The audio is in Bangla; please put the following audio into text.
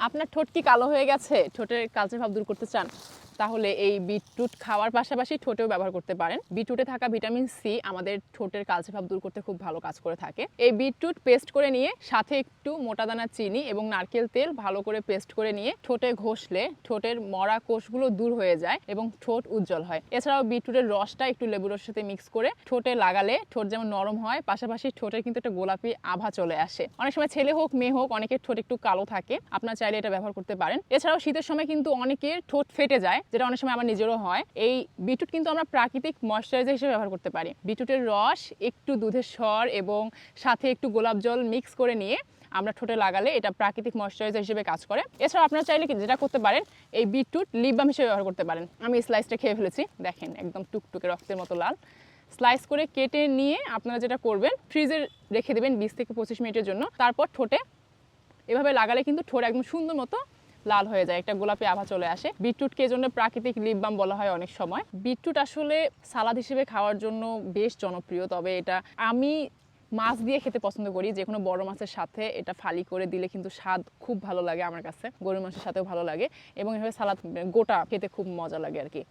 আপনার ঠোঁট কি কালো হয়ে গেছে? ঠোঁটের কালচে ভাব দূর করতে চান? তাহলে এই বিটরুট খাওয়ার পাশাপাশি ঠোঁটেও ব্যবহার করতে পারেন। বিটরুটে থাকা ভিটামিন সি আমাদের ঠোঁটের কালচে ভাব দূর করতে খুব ভালো কাজ করে থাকে। এই বিটরুট পেস্ট করে নিয়ে সাথে একটু মোটা দানা চিনি এবং নারকেল তেল ভালো করে পেস্ট করে নিয়ে ঠোঁটে ঘষলে ঠোঁটের মরা কোষগুলো দূর হয়ে যায় এবং ঠোঁট উজ্জ্বল হয়। এছাড়াও বিটরুটের রসটা একটু লেবুর সাথে মিক্স করে ঠোঁটে লাগালে ঠোঁট যেমন নরম হয়, পাশাপাশি ঠোঁটের কিন্তু একটা গোলাপি আভা চলে আসে। অনেক সময় ছেলে হোক, মেয়ে হোক, অনেকের ঠোঁট একটু কালো থাকে। আপনার চাইলে এটা ব্যবহার করতে পারেন। এছাড়াও শীতের সময় কিন্তু অনেকের ঠোঁট ফেটে যায়। যেটা অনেক সময় আমার নিজেরও হয়, এই বিটুট কিন্তু আমরা প্রাকৃতিক ময়শ্চারাইজার হিসেবে ব্যবহার করতে পারি। বিটুটের রস, একটু দুধের স্বর এবং সাথে একটু গোলাপ জল মিক্স করে নিয়ে আমরা ঠোঁটে লাগালে এটা প্রাকৃতিক ময়শ্চারাইজার হিসেবে কাজ করে। এছাড়াও আপনারা চাইলে কি যেটা করতে পারেন, এই বিটরুট লিপ বাম হিসেবে ব্যবহার করতে পারেন। আমি স্লাইসটা খেয়ে ফেলেছি, দেখেন একদম টুকটুকে রক্তের মতো লাল। স্লাইস করে কেটে নিয়ে আপনারা যেটা করবেন ফ্রিজে রেখে দেবেন বিশ থেকে পঁচিশ মিনিটের জন্য। তারপর ঠোঁটে এভাবে লাগালে কিন্তু ঠোঁট একদম সুন্দর মতো লাল হয়ে যায়। একটা গোলাপি আভা চলে আসে। বিটরুটকে এই জন্য প্রাকৃতিক লিপ বাম বলা হয় অনেক সময়। বিটরুট আসলে সালাদ হিসেবে খাওয়ার জন্য বেশ জনপ্রিয়, তবে এটা আমি মাছ দিয়ে খেতে পছন্দ করি। যে কোনো বড় মাছের সাথে এটা ফালি করে দিলে কিন্তু স্বাদ খুব ভালো লাগে আমার কাছে। গরুর মাছের সাথেও ভালো লাগে। এবং এভাবে সালাদ, গোটা খেতে খুব মজা লাগে আর কি।